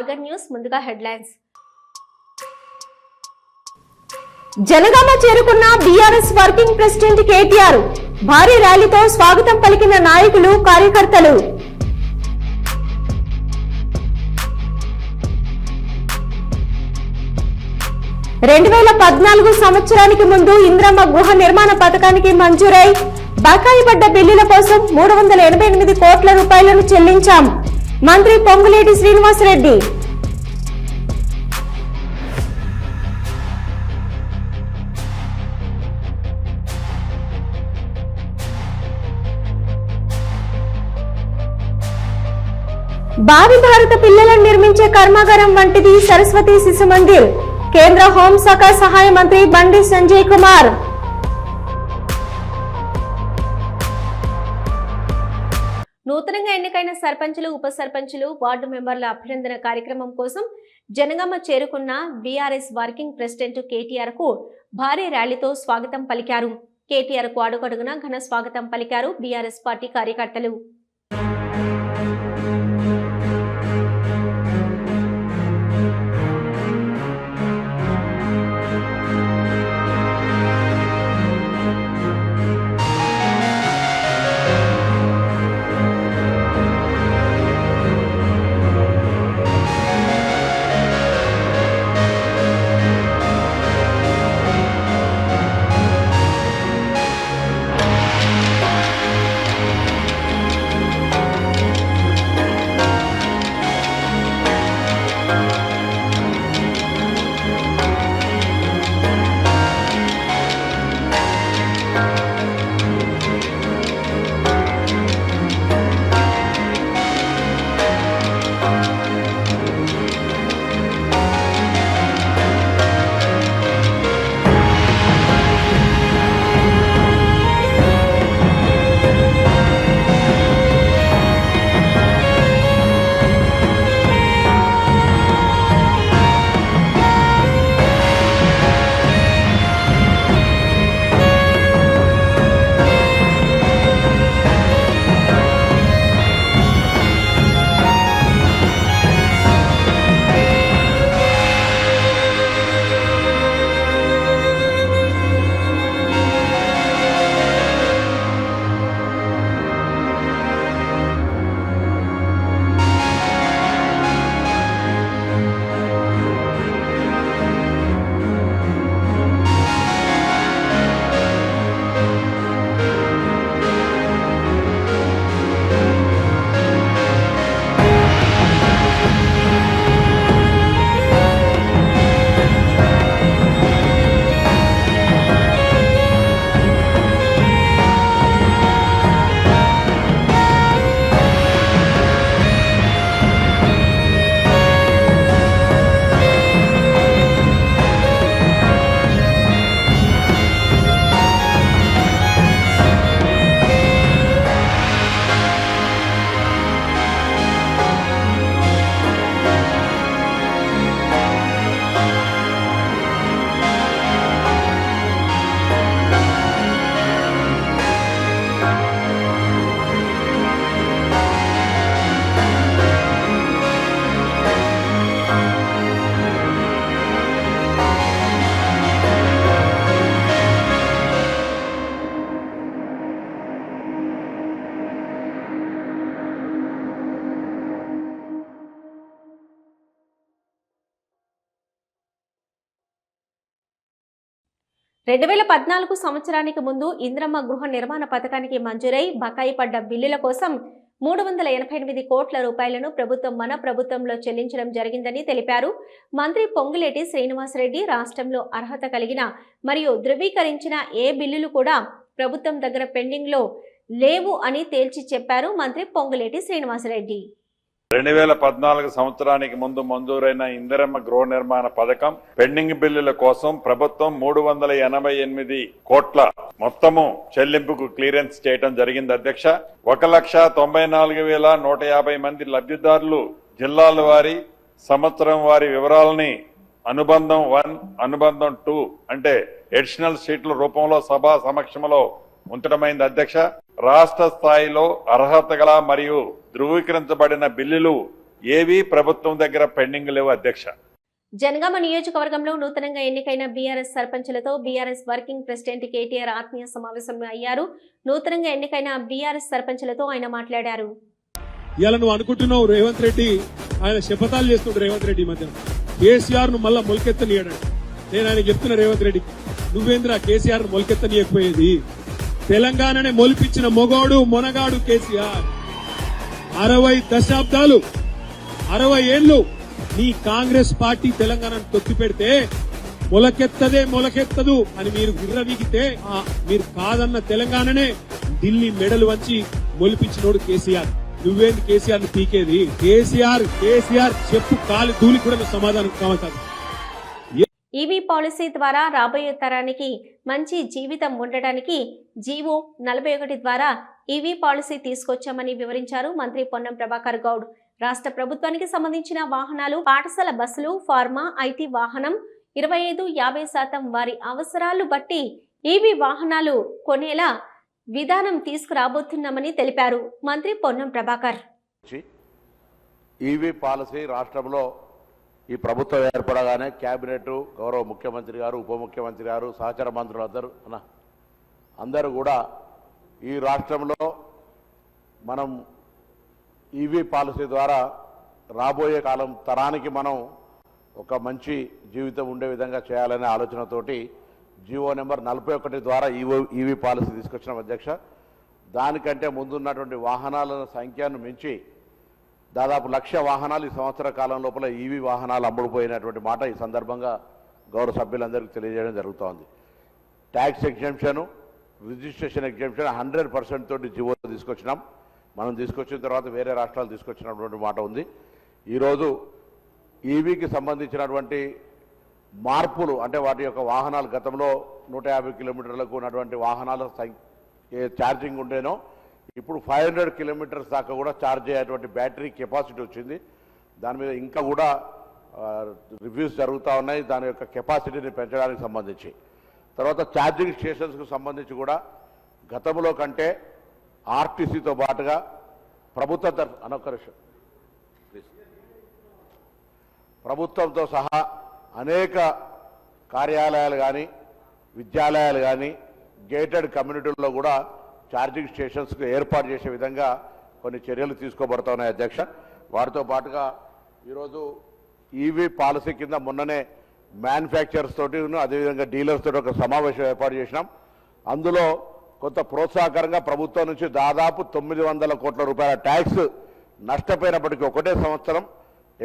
Organ news ముందుగా headlines. Jangaon చేరుకున్న BRS working president KTR భారీ ర్యాలీతో స్వాగతం పలికిన నాయకులు కార్యకర్తలు. రెండు వేల పద్నాలుగు సంవత్సరానికి ముందు ఇంద్రమ్మ గుహ నిర్మాణ పథకానికి మంజూరై బకాయి పడ్డ బిల్లుల కోసం మూడు వందల ఎనభై ఎనిమిది కోట్ల రూపాయలను చెల్లించాం. మంత్రి పొంగులేటి శ్రీనివాసరెడ్డి భావి భారత పిల్లలను నిర్మించే కర్మాగారం వంటిది సరస్వతి శిశు మందిర్ కేంద్ర హోంశాఖ సహాయ మంత్రి బండి సంజయ్ కుమార్. నూతనంగా ఎన్నికైన సర్పంచులు ఉప సర్పంచులు వార్డు మెంబర్ల అభినందన కార్యక్రమం కోసం జనగామ చేరుకున్న బీఆర్ఎస్ వర్కింగ్ ప్రెసిడెంట్ కేటీఆర్కు భారీ ర్యాలీతో స్వాగతం పలికారు. కేటీఆర్కు అడుగడుగున ఘన స్వాగతం పలికారు బీఆర్ఎస్ పార్టీ కార్యకర్తలు. రెండు వేల పద్నాలుగు సంవత్సరానికి ముందు ఇంద్రమ్మ గృహ నిర్మాణ పథకానికి మంజూరై బకాయి పడ్డ బిల్లుల కోసం మూడు వందల ఎనభై ఎనిమిది కోట్ల రూపాయలను ప్రభుత్వం మన ప్రభుత్వంలో చెల్లించడం జరిగిందని తెలిపారు. మంత్రి పొంగులేటి శ్రీనివాసరెడ్డి రాష్ట్రంలో అర్హత కలిగిన మరియు ధృవీకరించిన ఏ బిల్లులు కూడా ప్రభుత్వం దగ్గర పెండింగ్లో లేవు అని తేల్చి చెప్పారు మంత్రి పొంగులేటి శ్రీనివాసరెడ్డి. రెండు వేల పద్నాలుగు సంవత్సరానికి ముందు మంజూరైన ఇందిరమ్మ గృహ నిర్మాణ పథకం పెండింగ్ బిల్లుల కోసం ప్రభుత్వం మూడు వందల ఎనభై ఎనిమిది కోట్ల మొత్తము చెల్లింపుకు క్లియరెన్స్ చేయడం జరిగింది అధ్యక్ష. ఒక లక్ష తొంభై నాలుగు వేల నూట యాభై మంది లబ్ధిదారులు జిల్లాల వారి సంవత్సరం వారి వివరాలని అనుబంధం వన్ అనుబంధం టూ అంటే ఎడిషనల్ షీట్ల రూపంలో సభా సమక్షంలో ఉంచడమైంది అధ్యక్ష. రాష్ట్ర స్థాయిలో అర్హత గల మరియు ధృవీకరించబడిన బిల్లులు ఏవి ప్రభుత్వం దగ్గర పెండింగ్ లేవు అధ్యక్ష. జనగామ నియోజకవర్గంలో నూతనంగా ఎన్నికైన బీఆర్ఎస్ సర్పంచులతో బీఆర్ఎస్ వర్కింగ్ ప్రెసిడెంట్ కేటీఆర్ ఆత్మీయ సమావేశం అయ్యారు. నూతనంగా ఎన్నికైన బీఆర్ఎస్ సర్పంచులతో ఆయన మాట్లాడారు. ఇవాళ నువ్వు అనుకుంటున్నావు రేవంత్ రెడ్డి ఆయన శపథాలు చేస్తుండు రేవంత్ రెడ్డి మధ్య. కేసీఆర్ను మళ్ళా మొలకెత్తనీయడు నేను ఆయన చెప్తున్నా రేవంత్ రెడ్డి నువ్వేంద్రా కేసీఆర్ను మొలకెత్తనీయకపోయేది తెలంగాణనే మొలిపించిన మొగోడు మొనగాడు కేసీఆర్. అరవై దశాబ్దాలు అరవై ఏళ్ళు నీ కాంగ్రెస్ పార్టీ తెలంగాణను తొక్కి పెడితే మొలకెత్తదే మొలకెత్తదు అని మీరు విర్రవీగితే మీరు కాదన్న తెలంగాణనే ఢిల్లీ మెడలు వంచి మొలిపించినోడు కేసీఆర్. నువ్వేంది కేసీఆర్ని పీకేది? కేసీఆర్ కేసీఆర్ చెప్పు కాలి ధూళి కూడా సమాధానం కావచ్చు ఈవీ పాలసీ ద్వారా రాబోయే తరానికి మంచి జీవితం ఉండడానికి జీవో నలభై ఒకటి ద్వారా ఈవీ పాలసీ తీసుకొచ్చామని వివరించారు మంత్రి పొన్నం ప్రభాకర్ గౌడ్. రాష్ట్ర ప్రభుత్వానికి సంబంధించిన వాహనాలు పాఠశాల బస్సులు ఫార్మా ఐటీ వాహనం ఇరవై ఐదు యాభై శాతం వారి అవసరాలు బట్టి ఈవీ వాహనాలు కొనేలా విధానం తీసుకురాబోతున్నామని తెలిపారు మంత్రి పొన్నం ప్రభాకర్. ఈవీ పాలసీ రాష్ట్రంలో ఈ ప్రభుత్వం ఏర్పడగానే క్యాబినెట్ గౌరవ ముఖ్యమంత్రి గారు ఉప ముఖ్యమంత్రి గారు సహచర మంత్రులు అందరూ అన్న అందరూ కూడా ఈ రాష్ట్రంలో మనం ఈవీ పాలసీ ద్వారా రాబోయే కాలం తరానికి మనం ఒక మంచి జీవితం ఉండే విధంగా చేయాలనే ఆలోచనతోటి జీవో నెంబర్ నలభై ఒకటి ద్వారా ఈవో ఈవీ పాలసీ తీసుకొచ్చిన అధ్యక్ష. దానికంటే ముందున్నటువంటి వాహనాల సంఖ్యను మించి దాదాపు లక్ష వాహనాలు ఈ సంవత్సర కాలం లోపల ఈవీ వాహనాలు అమ్ముడుపోయినటువంటి మాట ఈ సందర్భంగా గౌరవ సభ్యులందరికీ తెలియజేయడం జరుగుతోంది. Tax exemption registration exemption hundred percent తోటి జీవో తీసుకొచ్చినాం. మనం తీసుకొచ్చిన తర్వాత వేరే రాష్ట్రాలు తీసుకొచ్చినటువంటి మాట ఉంది. ఈరోజు ఈవీకి సంబంధించినటువంటి మార్పులు అంటే వాటి యొక్క వాహనాలు గతంలో నూట యాభై కిలోమీటర్లకు ఉన్నటువంటి వాహనాల సంఖ్య ఏ ఛార్జింగ్ ఉండేనో ఇప్పుడు ఫైవ్ హండ్రెడ్ కిలోమీటర్స్ దాకా కూడా ఛార్జ్ అయ్యేటువంటి బ్యాటరీ కెపాసిటీ వచ్చింది. దాని మీద ఇంకా కూడా రివ్యూస్ జరుగుతూ ఉన్నాయి. దాని యొక్క కెపాసిటీని పెంచడానికి సంబంధించి. తర్వాత ఛార్జింగ్ స్టేషన్స్కు సంబంధించి కూడా గతంలో కంటే ఆర్టీసీతో పాటుగా ప్రభుత్వ తరఫు అనొక్క ప్రభుత్వంతో సహా అనేక కార్యాలయాలు కానీ విద్యాలయాలు కానీ గేటెడ్ కమ్యూనిటీల్లో కూడా ఛార్జింగ్ స్టేషన్స్కు ఏర్పాటు చేసే విధంగా కొన్ని చర్యలు తీసుకోబడుతున్నాయి అధ్యక్ష. వాటితో పాటుగా ఈరోజు ఈవీ పాలసీ కింద మొన్ననే మ్యానుఫ్యాక్చరర్స్ తోటి అదేవిధంగా డీలర్స్ తోటి ఒక సమావేశం ఏర్పాటు చేసినాం. అందులో కొంత ప్రోత్సాహకరంగా ప్రభుత్వం నుంచి దాదాపు తొమ్మిది వందల కోట్ల రూపాయల ట్యాక్స్ నష్టపోయినప్పటికీ ఒకటే సంవత్సరం.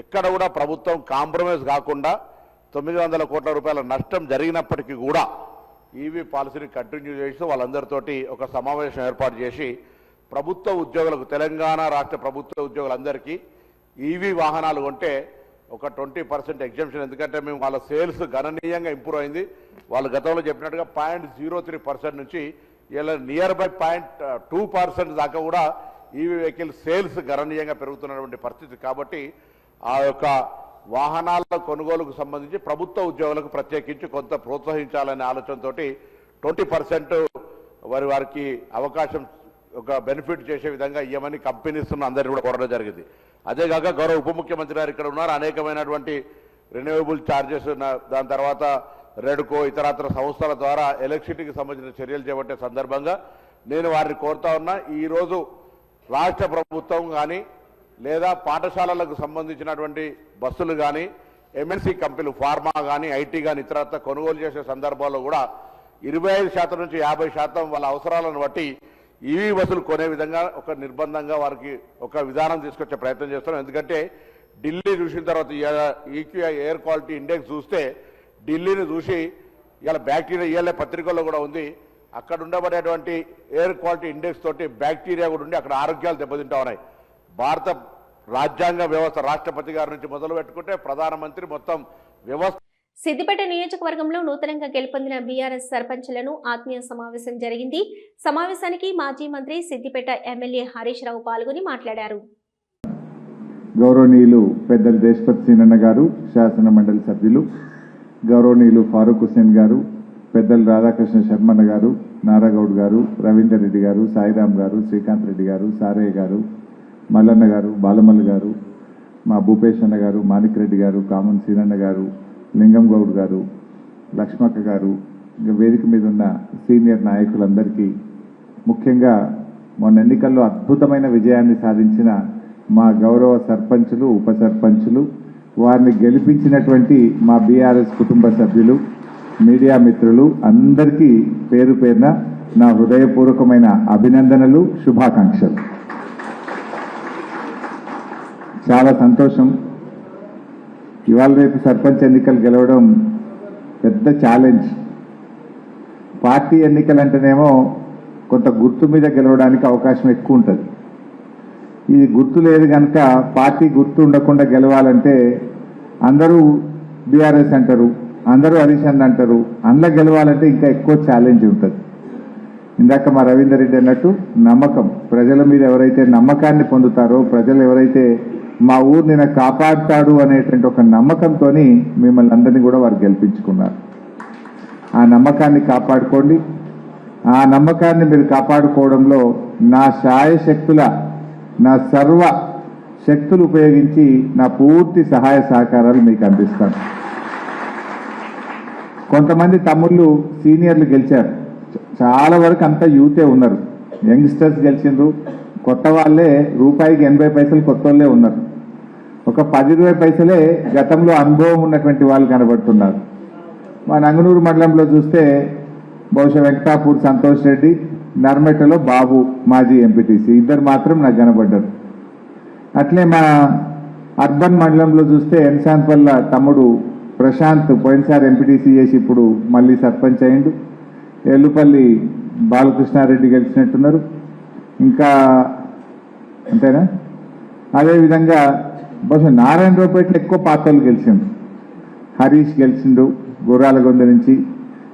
ఎక్కడ కూడా ప్రభుత్వం కాంప్రమైజ్ కాకుండా తొమ్మిది వందల కోట్ల రూపాయల నష్టం జరిగినప్పటికీ కూడా ఈవీ పాలసీని కంటిన్యూ చేస్తూ వాళ్ళందరితోటి ఒక సమావేశం ఏర్పాటు చేసి ప్రభుత్వ ఉద్యోగులకు తెలంగాణ రాష్ట్ర ప్రభుత్వ ఉద్యోగులందరికీ ఈవీ వాహనాలు కొంటే ఒక ట్వంటీ పర్సెంట్ ఎగ్జామ్షన్ ఎందుకంటే మేము వాళ్ళ సేల్స్ గణనీయంగా ఇంప్రూవ్ అయింది. వాళ్ళు గతంలో చెప్పినట్టుగా పాయింట్ జీరో త్రీ పర్సెంట్ నుంచి ఇలా near by point two percent దాకా కూడా ఈవీ వెహికల్ సేల్స్ గణనీయంగా పెరుగుతున్నటువంటి పరిస్థితి. కాబట్టి ఆ యొక్క వాహనాల కొనుగోలుకు సంబంధించి ప్రభుత్వ ఉద్యోగులకు ప్రత్యేకించి కొంత ప్రోత్సహించాలనే ఆలోచనతోటి ట్వంటీ పర్సెంట్ వారి వారికి అవకాశం ఒక బెనిఫిట్ చేసే విధంగా ఇవ్వమని కంపెనీస్ అందరినీ కూడా కోరడం జరిగింది. అదేగాక గౌరవ ఉప ముఖ్యమంత్రి గారు ఇక్కడ ఉన్నారు. అనేకమైనటువంటి రెన్యూవబుల్ ఛార్జెస్ దాని తర్వాత రెడ్కో ఇతరత్ర సంస్థల ద్వారా ఎలక్ట్రిసిటీకి సంబంధించిన చర్యలు చేపట్టే సందర్భంగా నేను వారిని కోరుతా ఉన్నా. ఈరోజు రాష్ట్ర ప్రభుత్వం కానీ లేదా పాఠశాలలకు సంబంధించినటువంటి బస్సులు కానీ ఎంఎన్సీ కంపెనీలు ఫార్మా కానీ ఐటీ కానీ ఇతరత్ర కొనుగోలు చేసే సందర్భాల్లో కూడా ఇరవై ఐదు శాతం నుంచి యాభై శాతం వాళ్ళ అవసరాలను బట్టి ఈవీ బస్సులు కొనే విధంగా ఒక నిర్బంధంగా వారికి ఒక విధానం తీసుకొచ్చే ప్రయత్నం చేస్తున్నాం. ఎందుకంటే ఢిల్లీ చూసిన తర్వాత ఈక్యూఐ ఎయిర్ క్వాలిటీ ఇండెక్స్ చూస్తే ఢిల్లీని చూసి ఇలా బ్యాక్టీరియా ఇవాళ పత్రికల్లో కూడా ఉంది. అక్కడ ఉండబడేటువంటి ఎయిర్ క్వాలిటీ ఇండెక్స్ తోటి బ్యాక్టీరియా కూడా ఉండి అక్కడ ఆరోగ్యాలు దెబ్బతింటా ఉన్నాయి. భారత రాజ్యాంగ వ్యవస్థ రాష్ట్రపతి గారి నుంచి మొదలు పెట్టుకుంటే ప్రధానమంత్రి మొత్తం వ్యవస్థ సిద్దిపేట నియోజకవర్గంలో నూతనంగా గెలుపొందిన బీఆర్ఎస్ సర్పంచులను ఆత్మీయ సమావేశం జరిగింది. సమావేశానికి మాజీ మంత్రి సిద్దిపేట ఎమ్మెల్యే హరీష్ రావు పాల్గొని మాట్లాడారు. గౌరవనీయులు పెద్దలు దేశపతి సీనన్న గారు శాసన మండలి సభ్యులు గౌరవనీయులు ఫారూక్ హుసేన్ గారు పెద్దలు రాధాకృష్ణ శర్మన్న గారు నారాగౌడ్ గారు రవీందర్ రెడ్డి గారు సాయిరామ్ గారు శ్రీకాంత్ రెడ్డి గారు సారయ్య గారు మల్లన్న గారు బాలమల్లి గారు మా భూపేష్ అన్న గారు మాణిక్ రెడ్డి గారు కామన్ సీనన్న గారు లింగం గౌడ్ గారు లక్ష్మక్క గారు ఇంకా వేదిక మీద ఉన్న సీనియర్ నాయకులందరికీ ముఖ్యంగా మొన్న ఎన్నికల్లో అద్భుతమైన విజయాన్ని సాధించిన మా గౌరవ సర్పంచులు ఉప సర్పంచులు వారిని గెలిపించినటువంటి మా బీఆర్ఎస్ కుటుంబ సభ్యులు మీడియా మిత్రులు అందరికీ పేరు పేరున నా హృదయపూర్వకమైన అభినందనలు శుభాకాంక్షలు. చాలా సంతోషం. ఇవాళ రేపు సర్పంచ్ ఎన్నికలు గెలవడం పెద్ద ఛాలెంజ్ పార్టీ ఎన్నికలు అంటేనేమో కొంత గుర్తు మీద గెలవడానికి అవకాశం ఎక్కువ ఉంటుంది. ఇది గుర్తు లేదు కనుక పార్టీ గుర్తు ఉండకుండా గెలవాలంటే అందరూ బీఆర్ఎస్ అంటారు అందరూ హరీష్ అంటారు అందులో గెలవాలంటే ఇంకా ఎక్కువ ఛాలెంజ్ ఉంటుంది. ఇందాక మా రవీందర్ రెడ్డి అన్నట్టు నమ్మకం. ప్రజల మీద ఎవరైతే నమ్మకాన్ని పొందుతారో ప్రజలు ఎవరైతే మా ఊరు నిన్న కాపాడుతాడు అనేటువంటి ఒక నమ్మకంతో మిమ్మల్ని అందరినీ కూడా వారు గెలిపించుకున్నారు. ఆ నమ్మకాన్ని కాపాడుకోండి. ఆ నమ్మకాన్ని మీరు కాపాడుకోవడంలో నా శాయశక్తుల నా సర్వ శక్తులు ఉపయోగించి నా పూర్తి సహాయ సహకారాలు మీకు అందిస్తాను. కొంతమంది తమ్ముళ్ళు సీనియర్లు గెలిచారు. చాలా వరకు అంతా యూతే ఉన్నారు. యంగ్స్టర్స్ గెలిచిండ్రు. కొత్త వాళ్ళే రూపాయికి ఎనభై పైసలు కొత్త వాళ్ళే ఉన్నారు. ఒక పది ఇరవై పైసలే గతంలో అనుభవం ఉన్నటువంటి వాళ్ళు కనబడుతున్నారు. మా నంగనూరు మండలంలో చూస్తే బహుశా వెంకటాపూర్ సంతోష్ రెడ్డి నర్మెటలో బాబు మాజీ ఎంపీటీసీ. ఇద్దరు మాత్రం నాకు కనబడ్డారు. అట్లే మా అర్బన్ మండలంలో చూస్తే ఎన్సాన్పల్ల తమ్ముడు ప్రశాంత్ పోయినసారి ఎంపీటీసీ చేసి ఇప్పుడు మళ్ళీ సర్పంచ్ అయిండు. ఎల్లుపల్లి బాలకృష్ణారెడ్డి గెలిచినట్టున్నారు. ఇంకా అంతేనా? అదేవిధంగా బహుశా నారాయణరావుపేటలో ఎక్కువ పాత్రలు గెలిచిండు. హరీష్ గెలిచిండు గుర్రాలగొంద నుంచి.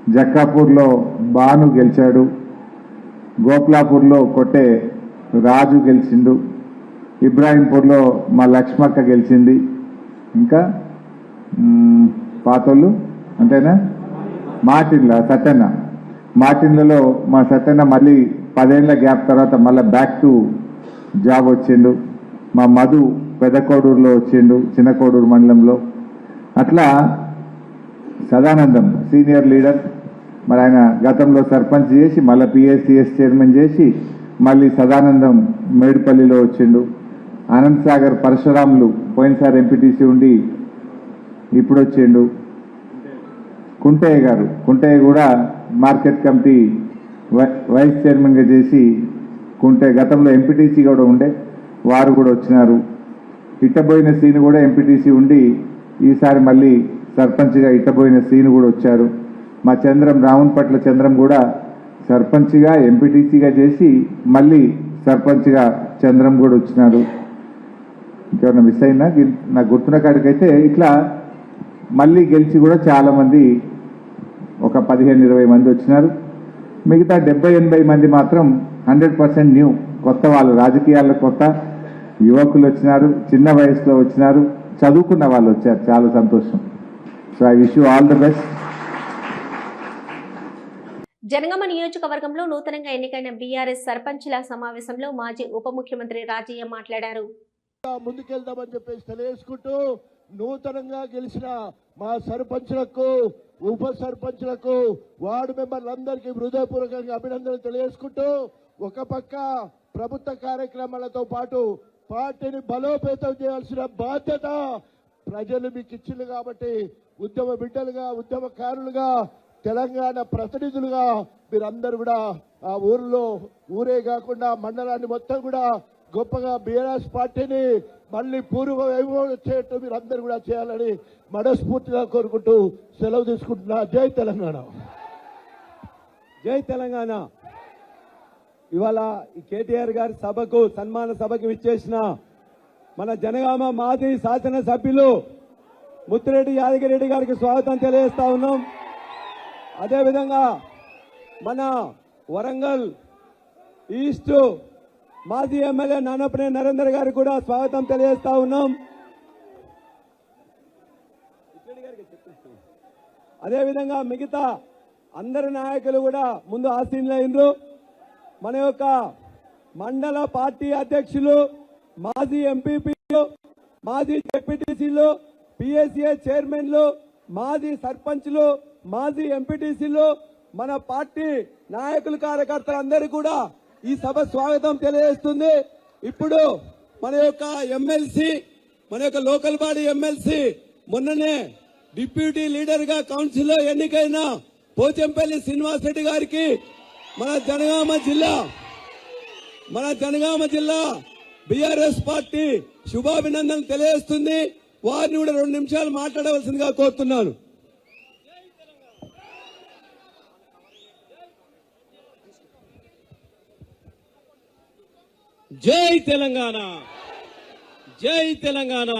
జక్కాపూర్లో బాను గెలిచాడు. గోపులాపూర్లో కొట్టే రాజు గెలిచిండు. ఇబ్రాహీంపూర్లో మా లక్ష్మక్క గెలిచింది. ఇంకా పాతోళ్ళు అంతేనా? మాటిల్లా సత్యన్న. మార్టిన్లలో మా సత్యన్న మళ్ళీ పదేళ్ళ గ్యాప్ తర్వాత మళ్ళీ బ్యాక్ టు జాబ్ వచ్చిండు. మా మధు పెద్ద కోడూరులో వచ్చిండు చిన్న కోడూరు మండలంలో. అట్లా సదానందం సీనియర్ లీడర్ మరి ఆయన గతంలో సర్పంచ్ చేసి మళ్ళీ పిఎస్సిఎస్ చైర్మన్ చేసి మళ్ళీ సదానందం మేడిపల్లిలో వచ్చిండు. అనంత్ సాగర్ పరశురాములు పోయినసారి ఎంపీటీసీ ఉండి ఇప్పుడు వచ్చిండు. కుంటయ్య గారు కుంటయ్య కూడా మార్కెట్ కమిటీ వై- వైస్ చైర్మన్గా చేసి కుంటయ్య గతంలో ఎంపీటీసీ కూడా ఉండే వారు కూడా వచ్చినారు. ఇట్టబోయిన సీన్ కూడా ఎంపీటీసీ ఉండి ఈసారి మళ్ళీ సర్పంచ్గా ఇట్టబోయిన సీన్ కూడా వచ్చారు. మా చంద్రం రావున్పట్ల చంద్రం కూడా సర్పంచ్గా ఎంపీటీసీగా చేసి మళ్ళీ సర్పంచ్గా చంద్రం కూడా వచ్చినారు. ఇంకేమైనా మిస్ అయినా నాకు గుర్తున్న కాడికైతే ఇట్లా మళ్ళీ గెలిచి కూడా చాలామంది ఒక పదిహేను ఇరవై మంది వచ్చినారు. మిగతా డెబ్బై ఎనభై మంది మాత్రం హండ్రెడ్ పర్సెంట్ న్యూ కొత్త వాళ్ళు రాజకీయాల్లో కొత్త యువకులు వచ్చినారు చిన్న వయసులో వచ్చినారు చదువుకున్న వాళ్ళు వచ్చారు చాలా సంతోషం. So I wish you all the best Jangaon నియోజకవర్గంలో నూతనంగా ఎన్నికైన బీఆర్ఎస్ సర్పంచ్ల సమావేశంలో మాజీ ఉప ముఖ్యమంత్రి రాజయ్య మాట్లాడారు. ముందుకెళ్దామని చెప్పేసి తెలియజేసుకుంటూ నూతనంగా గెలిచిన మా సర్పంచ్లకు ఉప సర్పంచ్లకు వార్డు మెంబర్లందరికీ హృదయపూర్వకంగా అభినందనలు తెలియజేసుకుంటూ ఒక పక్క ప్రభుత్వ కార్యక్రమాలతో పాటు పార్టీని బలోపేతం చేయాల్సిన బాధ్యత ప్రజలు మీకు ఇచ్చింది కాబట్టి ఉద్యమ బిడ్డలుగా ఉద్యమకారులుగా తెలంగాణ ప్రతినిధులుగా మీరందరూ కూడా ఆ ఊరిలో ఊరే కాకుండా మండలాన్ని మొత్తం కూడా గొప్పగా బీఆర్ఎస్ పార్టీని మళ్ళీ పూర్వ వైభవం వచ్చేట్టు మీరు అందరూ కూడా చేయాలని మనస్ఫూర్తిగా కోరుకుంటూ సెలవు తీసుకుంటున్నా. జై తెలంగాణ. జై తెలంగాణ. ఇవాళ ఈ కేటీఆర్ గారి సభకు సన్మాన సభకు విచ్చేసిన మన జనగామ మాజీ శాసనసభ్యులు ముత్తిరెడ్డి యాదగిరెడ్డి గారికి స్వాగతం తెలియజేస్తా ఉన్నాం. అదేవిధంగా మన వరంగల్ ఈస్ట్ మాజీ ఎమ్మెల్యే నానపనే నరేందర్ గారికి కూడా స్వాగతం తెలియజేస్తా ఉన్నాం. అదేవిధంగా మిగతా అందరి నాయకులు కూడా ముందు ఆశీనులైనరు మన యొక్క మండల పార్టీ అధ్యక్షులు మాజీ ఎంపీపీలు మాజీ డిప్యూటీసీలు పిఎస్ఏ చైర్మన్లు మాజీ సర్పంచ్లు మాజీ ఎంపీటీసీలు మన పార్టీ నాయకులు కార్యకర్తలు అందరూ కూడా ఈ సభ స్వాగతం తెలియజేస్తుంది. ఇప్పుడు మన యొక్క ఎమ్మెల్సీ మన యొక్క లోకల్ బాడీ ఎమ్మెల్సీ మొన్ననే డిప్యూటీ లీడర్గా కౌన్సిల్లో ఎన్నికైన పోచంపల్లి శ్రీనివాస్ రెడ్డి గారికి మన జనగామ జిల్లా మన జనగామ జిల్లా బిఆర్ఎస్ పార్టీ శుభాభినందనలు తెలియజేస్తుంది. వారిని కూడా రెండు నిమిషాలు మాట్లాడవలసిందిగా కోరుతున్నాను. జై తెలంగాణ. జై తెలంగాణ.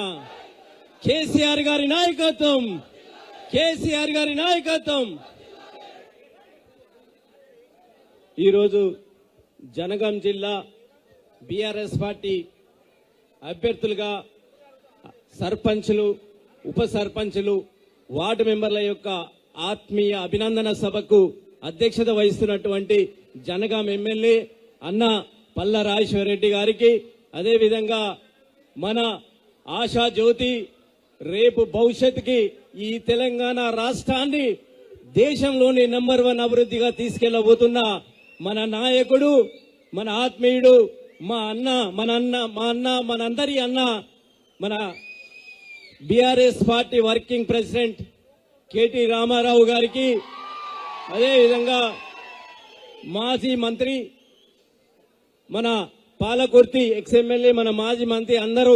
కేసీఆర్ గారి నాయకత్వం. కేసీఆర్ గారి నాయకత్వం. ఈరోజు జనగాం జిల్లా బీఆర్ఎస్ పార్టీ అభ్యర్థులుగా సర్పంచులు ఉప సర్పంచ్లు వార్డు మెంబర్ల యొక్క ఆత్మీయ అభినందన సభకు అధ్యక్షత వహిస్తున్నటువంటి జనగాం ఎమ్మెల్యే అన్న పల్ల రాజేశ్వర రెడ్డి గారికి అదేవిధంగా మన ఆశా జ్యోతి రేపు భవిష్యత్తుకి ఈ తెలంగాణ రాష్ట్రాన్ని దేశంలోని నెంబర్ వన్ అభివృద్ధిగా తీసుకెళ్ళబోతున్న మన నాయకుడు మన ఆత్మీయుడు మా అన్న మన అన్న మా అన్న మనందరి అన్న మన BRS party working president KT Ramarao గారికి అదేవిధంగా మాజీ మంత్రి మన పాలకుర్తి ఎక్స్ ఎమ్మెల్యే మన మాజీ మంత్రి అందరూ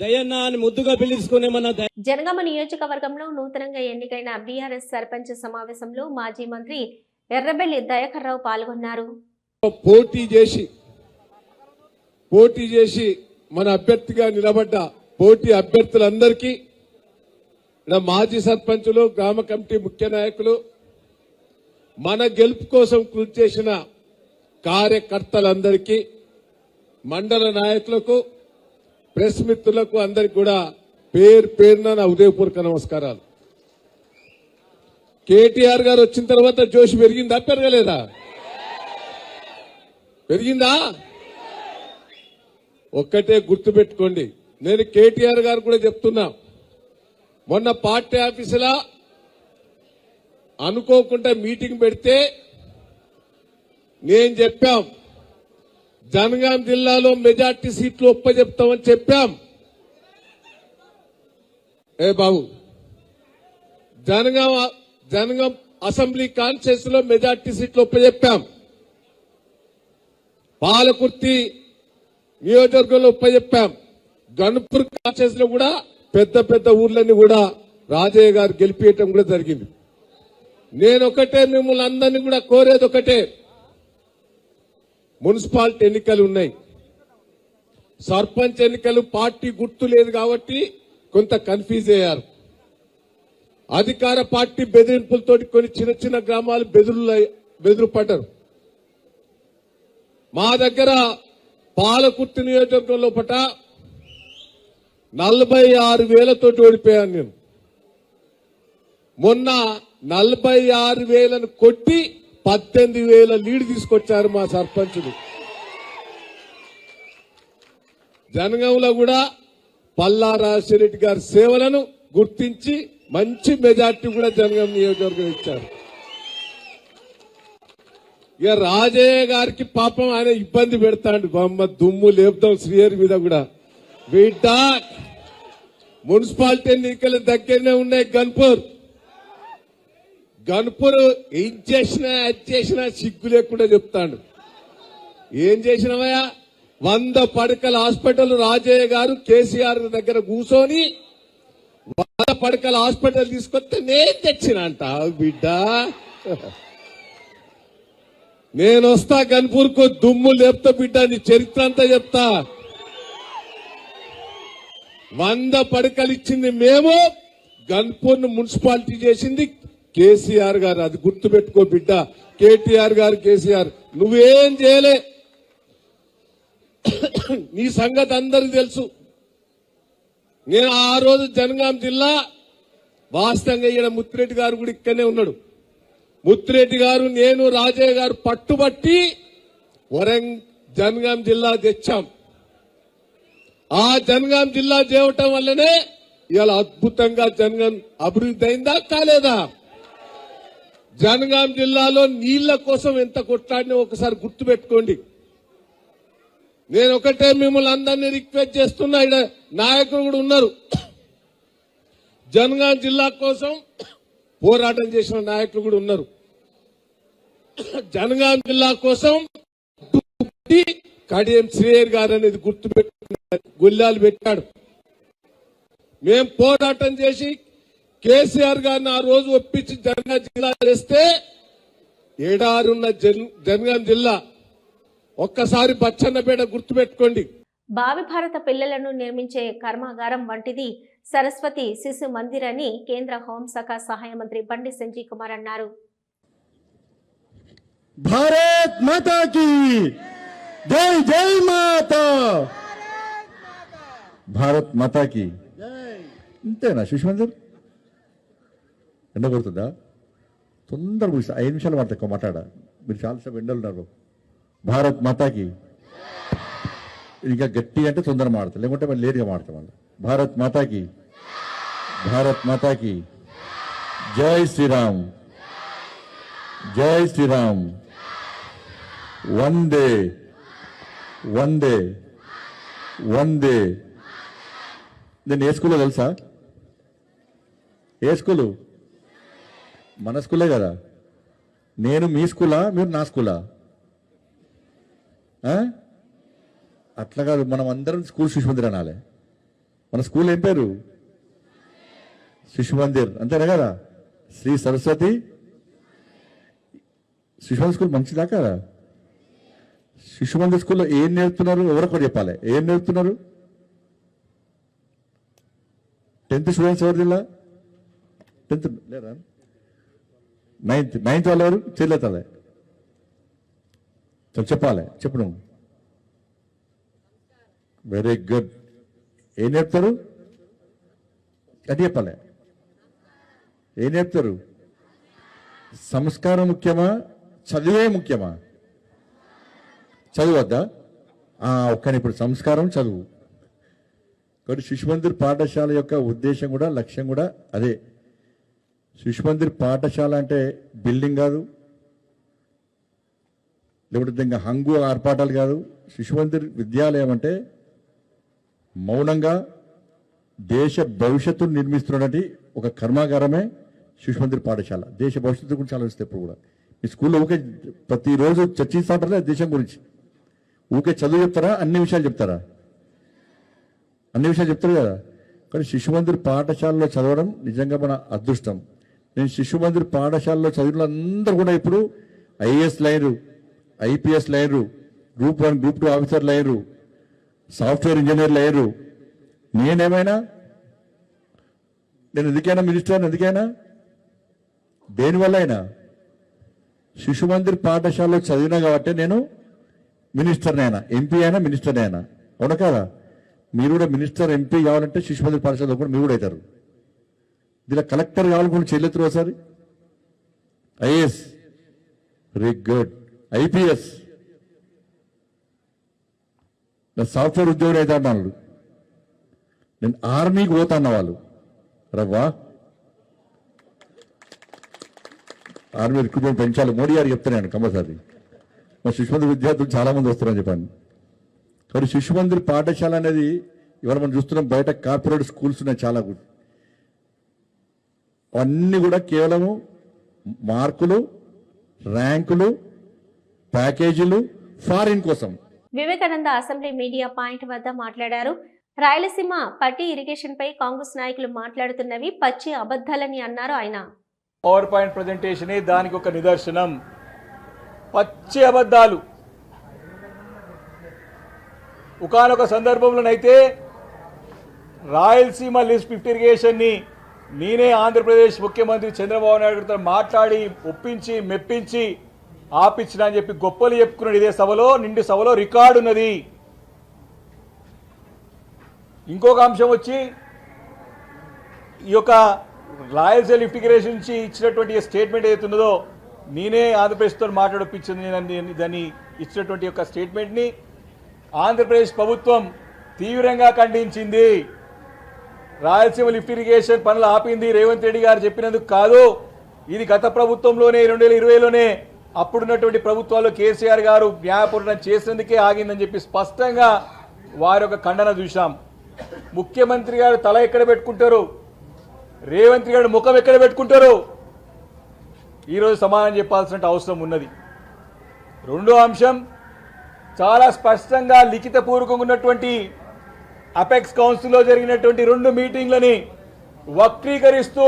దయన్న అని ముద్దుగా పిలుచుకునే మన దయ జనగామ నియోజకవర్గంలో నూతనంగా ఎన్నికైన బీఆర్ఎస్ సర్పంచ్ సమావేశంలో మాజీ మంత్రి ఎర్రబెల్లి దయాకర్రావు పాల్గొన్నారు. పోటీ చేసి పోటీ చేసి మన అభ్యర్థిగా నిలబడ్డ పోటీ అభ్యర్థులందరికీ మాజీ సర్పంచులు గ్రామ కమిటీ ముఖ్య నాయకులు మన గెలుపు కోసం కృషి చేసిన కార్యకర్తలందరికీ మండల నాయకులకు ప్రెస్ మిత్రులకు అందరికి కూడా పేరు పేరున నా ఉదయపూర్వక నమస్కారాలు. కేటీఆర్ గారు వచ్చిన తర్వాత జోషి పెరిగిందా పెరగలేదా? పెరిగిందా? ఒక్కటే గుర్తుపెట్టుకోండి నేను కేటీఆర్ గారు కూడా చెప్తున్నా మొన్న పార్టీ ఆఫీసులా అనుకోకుండా మీటింగ్ పెడితే నేను చెప్పాం జనగాం జిల్లాలో మెజార్టీ సీట్లు ఒప్పజెప్తామని చెప్పాం. ఏ బాబు జనగాం జనగాం అసెంబ్లీ కాన్స్టిట్యూన్స్లో మెజార్టీ సీట్లు ఒప్పజెప్పాం. పాలకుర్తి నియోజకవర్గంలో ఒప్పజెప్పాం. గణపూర్ కాన్స్టిట్యూన్స్లో కూడా పెద్ద పెద్ద ఊర్లన్నీ కూడా రాజయ్య గారు గెలిపియటం కూడా జరిగింది. నేను ఒకటే మిమ్మల్ని అందరినీ కూడా కోరేది ఒకటే. మున్సిపాలిటీ ఎన్నికలు ఉన్నాయి. సర్పంచ్ ఎన్నికలు పార్టీ గుర్తు లేదు కాబట్టి కొంత కన్ఫ్యూజ్ అయ్యారు. అధికార పార్టీ బెదిరింపులతో కొన్ని చిన్న చిన్న గ్రామాలు బెదురు బెదురు పడ్డారు మా దగ్గర పాలకుర్తి నియోజకవర్గంలో పట నలభై ఆరు వేలతో ఓడిపోయాను నేను. మొన్న నలభై ఆరు వేలను కొట్టి పద్దెనిమిది వేల లీడ్ తీసుకొచ్చారు మా సర్పంచులు. జనగంలో కూడా పల్లా రాజశేఖరెడ్డి గారి సేవలను గుర్తించి మంచి మెజార్టీ కూడా జనగం నియోజకవర్గం ఇచ్చారు. ఇక రాజయ్య గారికి పాపం ఆయన ఇబ్బంది పెడతాడు. బొమ్మ దుమ్ము లేపుతాం శ్రీహరి మీద కూడా. బిడ్డ మున్సిపాలిటీ ఎన్నికలు దగ్గరనే ఉన్నాయి గన్పూర్. గన్పూర్ ఏం చేసినా అది చేసినా సిగ్గు లేకుండా చెప్తాడు. ఏం చేసినావయ్యా? వంద పడకల హాస్పిటల్ రాజయ్య గారు కేసీఆర్ దగ్గర కూర్చొని వంద పడకల హాస్పిటల్ తీసుకొస్తే నేను తెచ్చిన అంట. బిడ్డ. నేను వస్తా గన్పూర్కు దుమ్ము లేపుతా బిడ్డ నీ చరిత్ర అంతా చెప్తా. వంద పడకలు ఇచ్చింది మేము గన్పూర్ మున్సిపాలిటీ చేసింది కేసీఆర్ గారు అది గుర్తుపెట్టుకో బిడ్డ. కేటీఆర్ గారు కేసీఆర్ నువ్వేం చేయలే. నీ సంగతి అందరికి తెలుసు. నేను ఆ రోజు జనగాం జిల్లా వాస్తవంగా ఈయన ముత్తిరెడ్డి గారు కూడా ఇక్కడనే ఉన్నాడు. ముత్తిరెడ్డి గారు నేను రాజయ్య గారు పట్టుబట్టి వరంగ్ జనగాం జిల్లా తెచ్చాం. ఆ జనగాం జిల్లా చేయటం వల్లనే ఇవాళ అద్భుతంగా జనగాం అభివృద్ధి అయిందా కాలేదా? జనగాం జిల్లాలో నీళ్ళ కోసం ఎంత కొట్లాడినా ఒకసారి గుర్తు పెట్టుకోండి నేను ఒకటే మిమ్మల్ని అందరినీ రిక్వెస్ట్ చేస్తున్నా ఇక్కడ నాయకులు కూడా ఉన్నారు. జనగాం జిల్లా కోసం పోరాటం చేసిన నాయకులు కూడా ఉన్నారు. జనగాం జిల్లా కోసం కడియం శ్రేయర్ గారు అనేది గుర్తు పెట్టుకున్నారు గుల్లాలు పెట్టాడు. మేం పోరాటం చేసి కేసీఆర్ గారిని ఆ రోజు ఒప్పించి జనగాం జిల్లా చేస్తే ఏడారున్న జన్- జనగాం జిల్లా ఒక్కసారి బచ్చన్నపేట గుర్తు పెట్టుకోండి భావి భారత పిల్లలను నిర్మించే కర్మాగారం వంటిది సరస్వతి శిశు మందిర్ అని కేంద్ర హోంశాఖ సహాయ మంత్రి బండి సంజయ్ కుమార్ అన్నారు. భారత్ మాతా की జై జై మాతా! భారత్ మాతా! की ఇంతేనా శిశుమందిర్ ఎండ కొడుతుందా తొందరగా ముగిస్తా ఐదు నిమిషాలు మాట ఎక్కువ మాట్లాడ. మీరు చాలాసేపు ఎండలు ఉన్నారు. భారత్ మాతాకి. ఇంకా గట్టి అంటే తొందర మాడతాం లేకుంటే మళ్ళీ లేట్గా మాడతాం వాళ్ళు. భారత్ మాతాకి. భారత్ మాతాకి. జై శ్రీరామ్. జై శ్రీరామ్. వందే. వందే. వందే. నేను ఏ స్కూల్లో తెలుసా? ఏ స్కూలు? మన స్కూలే కదా. నేను మీ స్కూలా మీరు నా స్కూలా? అట్లా కాదు మనం అందరం స్కూల్ శిశు మందిర్ అనాలి. మన స్కూల్ ఏం పేరు? శిశు మందిర్ అంతేనా కదా? శ్రీ సరస్వతి శిశు స్కూల్ మంచిదా కదా? శిశు మందిర్ స్కూల్లో ఏం నేర్పుతున్నారు? ఎవరొకరు చెప్పాలి. ఏం నేర్పుతున్నారు? టెన్త్ స్టూడెంట్స్ ఎవరు జిల్లా? టెన్త్ లేరా? నైన్త్ నైన్త్ వాళ్ళు ఎవరు? చెల్లెతాలే చెప్పాలి. చెప్పడం వెరీ గుడ్ ఏం నేర్పుతారు అది చెప్పాలి. ఏం నేర్పుతారు సంస్కారం ముఖ్యమా? చదివే ముఖ్యమా? చదువద్దా ఒక్కని ఇప్పుడు సంస్కారం చదువు. కాబట్టి శిశుమందిర్ పాఠశాల యొక్క ఉద్దేశం కూడా లక్ష్యం కూడా అదే. శిశుమందిర్ పాఠశాల అంటే బిల్డింగ్ కాదు లేకపోతే దీనికి హంగు ఆర్పాటాలు కాదు. శిశుమందిర్ విద్యాలయం అంటే మౌనంగా దేశ భవిష్యత్తును నిర్మిస్తున్నటువంటి ఒక కర్మాగారమే శిశుమందిర్ పాఠశాల. దేశ భవిష్యత్తు గురించి ఆలోచిస్తే ఇప్పుడు కూడా. మీ స్కూల్లో ఊకే ప్రతిరోజు చర్చిస్తూ ఉంటారా దేశం గురించి? ఊకే చదువు చెప్తారా? అన్ని విషయాలు చెప్తారా? అన్ని విషయాలు చెప్తారు కదా. కానీ శిశుమందిర్ పాఠశాలలో చదవడం నిజంగా మన అదృష్టం. నేను శిశుమందిర్ పాఠశాలలో చదివిన అందరూ కూడా ఇప్పుడు ఐఏఎస్ లైనరు IPS liner group one group two officer liner software engineer లైనరు. నేనేమైనా? నేను ఎందుకైనా మినిస్టర్ ఎందుకైనా? దేనివల్ల అయినా శిశుమందిర్ పాఠశాలలో చదివినా కాబట్టి నేను మినిస్టర్ని అయినా ఎంపీ అయినా మినిస్టర్ని అయినా అవునా కదా? మీరు కూడా మినిస్టర్ ఎంపీ కావాలంటే శిశుమందిర్ పాఠశాలలో కూడా మీరు కూడా అవుతారు. దీనిలో కలెక్టర్ కావాలనుకుంటే చెల్లెత్తురు ఒకసారి ఐఏఎస్. Very good. ఐపీఎస్. నా సాఫ్ట్వేర్ ఉద్యోగులు అయితే అన్నాడు నేను ఆర్మీకి పోతా అన్న వాళ్ళు. రవ్వా? ఆర్మీ రిక్రూట్మెంట్ పెంచాలి. మోడీ గారు చెప్తున్నాను కంపల్సరీ. మా శిశుమందిర్ విద్యార్థులు చాలామంది వస్తున్నారని చెప్పాను. మరి శిశుమందిర్ పాఠశాల అనేది ఇవాళ మనం చూస్తున్నాం బయట కార్పొరేట్ స్కూల్స్ ఉన్నాయి చాలా కూడా అవన్నీ కూడా కేవలము మార్కులు ర్యాంకులు ప్యాకేజీలు ఫారిన్ కోసం. వివేకానంద అసెంబ్లీ మీడియా పాయింట్ వద్ద మాట్లాడారు. రాయలసీమ పట్టి ఇరిగేషన్ పై కాంగ్రెస్ నాయకులు మాట్లాడుతున్నవి పచ్చి అబద్ధాలని అన్నారు ఆయన. పవర్ పాయింట్ ప్రజెంటేషనే దానికి ఒక నిదర్శనం. పచ్చి అబద్ధాలు. ఒకనొక సందర్భంలోనైతే రాయలసీమ లిఫ్ట్ ఇరిగేషన్ని నేనే ఆంధ్రప్రదేశ్ ముఖ్యమంత్రి చంద్రబాబు నాయుడు గారితో మాట్లాడి ఒప్పించి మెప్పించి ఆపించిన అని చెప్పి గొప్పలు చెప్పుకున్నాడు ఇదే సభలో నిండు సభలో రికార్డు ఉన్నది. ఇంకొక అంశం వచ్చి ఈ యొక్క రాయలసీమ లిఫ్ట్ నుంచి ఇచ్చినటువంటి స్టేట్మెంట్ ఏదైతే ఉన్నదో నేనే ఆంధ్రప్రదేశ్తో మాట్లాడొప్పించింది నేను దాన్ని ఇచ్చినటువంటి యొక్క స్టేట్మెంట్ని ఆంధ్రప్రదేశ్ ప్రభుత్వం తీవ్రంగా ఖండించింది. రాయలసీమ లిఫ్ట్ ఇరిగేషన్ పనులు ఆపింది రేవంత్ రెడ్డి గారు చెప్పినందుకు కాదు. ఇది గత ప్రభుత్వంలోనే రెండు వేల ఇరవైలోనే అప్పుడున్నటువంటి ప్రభుత్వాల్లో కేసీఆర్ గారు న్యాయపూర్ణం చేసినందుకే ఆగిందని చెప్పి స్పష్టంగా వారి యొక్క ఖండన చూశాం. ముఖ్యమంత్రి గారు తల ఎక్కడ పెట్టుకుంటారు? రేవంత్ గారు ముఖం ఎక్కడ పెట్టుకుంటారు? ఈరోజు సమాధానం చెప్పాల్సిన అవసరం ఉన్నది. రెండో అంశం చాలా స్పష్టంగా లిఖితపూర్వకంగా ఉన్నటువంటి అపెక్స్ కౌన్సిల్లో జరిగినటువంటి రెండు మీటింగ్లని వక్రీకరిస్తూ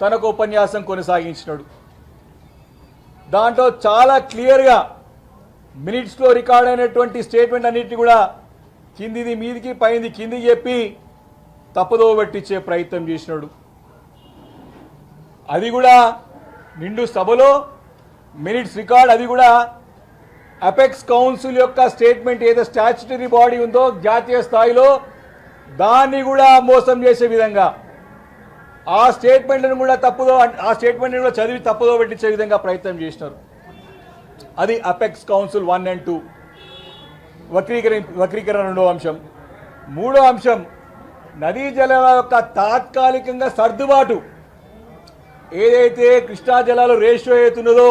తనకు ఉపన్యాసం కొనసాగించినాడు. దాంట్లో చాలా క్లియర్గా మినిట్స్లో రికార్డ్ అయినటువంటి స్టేట్మెంట్ అన్నిటిని కూడా కిందిది మీదికి పైంది కిందికి చెప్పి తప్పుదోవ పట్టించే ప్రయత్నం చేసినాడు. అది కూడా నిండు సభలో మినిట్స్ రికార్డ్ అది కూడా అపెక్స్ కౌన్సిల్ యొక్క స్టేట్మెంట్ ఏదో స్టాచ్యుటరీ బాడీ ఉందో జాతీయ స్థాయిలో దాన్ని కూడా మోసం చేసే విధంగా ఆ స్టేట్మెంట్లను కూడా తప్పుదో ఆ స్టేట్మెంట్ని కూడా చదివి తప్పుదో పెట్టించే విధంగా ప్రయత్నం చేసినారు. అది apex council one and two వక్రీకరణ వక్రీకరణ రెండో అంశం. మూడో అంశం నదీ జలాల యొక్క తాత్కాలికంగా సర్దుబాటు ఏదైతే కృష్ణా జలాలు రేషియో అవుతున్నదో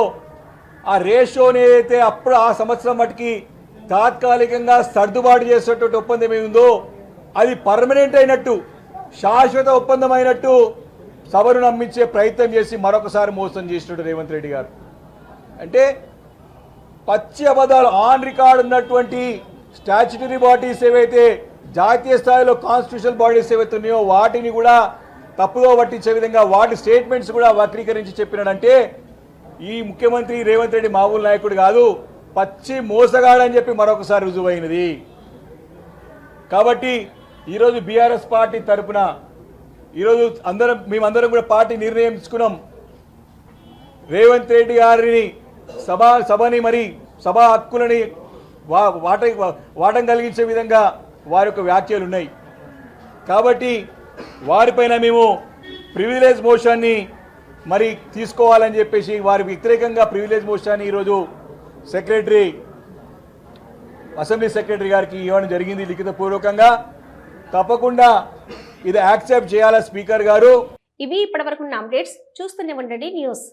ఆ రేషియోని ఏదైతే అప్పుడు ఆ సంవత్సరం మటుకి తాత్కాలికంగా సర్దుబాటు చేసేటువంటి ఒప్పందం ఏముందో అది పర్మనెంట్ అయినట్టు శాశ్వత ఒప్పందం అయినట్టు సభను నమ్మించే ప్రయత్నం చేసి మరొకసారి మోసం చేసినట్టు రేవంత్ రెడ్డి గారు. అంటే పచ్చి అబద్ధాలు ఆన్ రికార్డ్ ఉన్నటువంటి స్టాచ్యుటరీ బాడీస్ ఏవైతే జాతీయ స్థాయిలో కాన్స్టిట్యూషనల్ బాడీస్ ఏవైతే ఉన్నాయో వాటిని కూడా తప్పుదో పట్టించే విధంగా వాటి స్టేట్మెంట్స్ కూడా వక్రీకరించి చెప్పినాడంటే ఈ ముఖ్యమంత్రి రేవంత్ రెడ్డి మామూలు నాయకుడు కాదు పచ్చి మోసగాడని చెప్పి మరొకసారి రుజువైనది. కాబట్టి ఈరోజు బీఆర్ఎస్ పార్టీ తరపున ఈరోజు అందరం మేమందరం కూడా పార్టీ నిర్ణయం తీసుకున్నాం రేవంత్ రెడ్డి గారిని సభా సభని మరి సభా హక్కులని వా వాట వాటం కలిగించే విధంగా వారి యొక్క వ్యాఖ్యలు ఉన్నాయి. కాబట్టి వారిపైన మేము ప్రివిలేజ్ మోషన్ని మరి తీసుకోవాలని చెప్పేసి వారి వ్యతిరేకంగా ప్రివిలేజ్ మోషన్ ఈరోజు సెక్రటరీ అసెంబ్లీ సెక్రటరీ గారికి ఇవ్వడం జరిగింది లిఖితపూర్వకంగా. తప్పకుండా ఇది యాక్సెప్ట్ చేయాలా స్పీకర్ గారు? ఇవి ఇప్పటివరకున్న అప్డేట్స్ చూస్తూనే ఉండండి న్యూస్.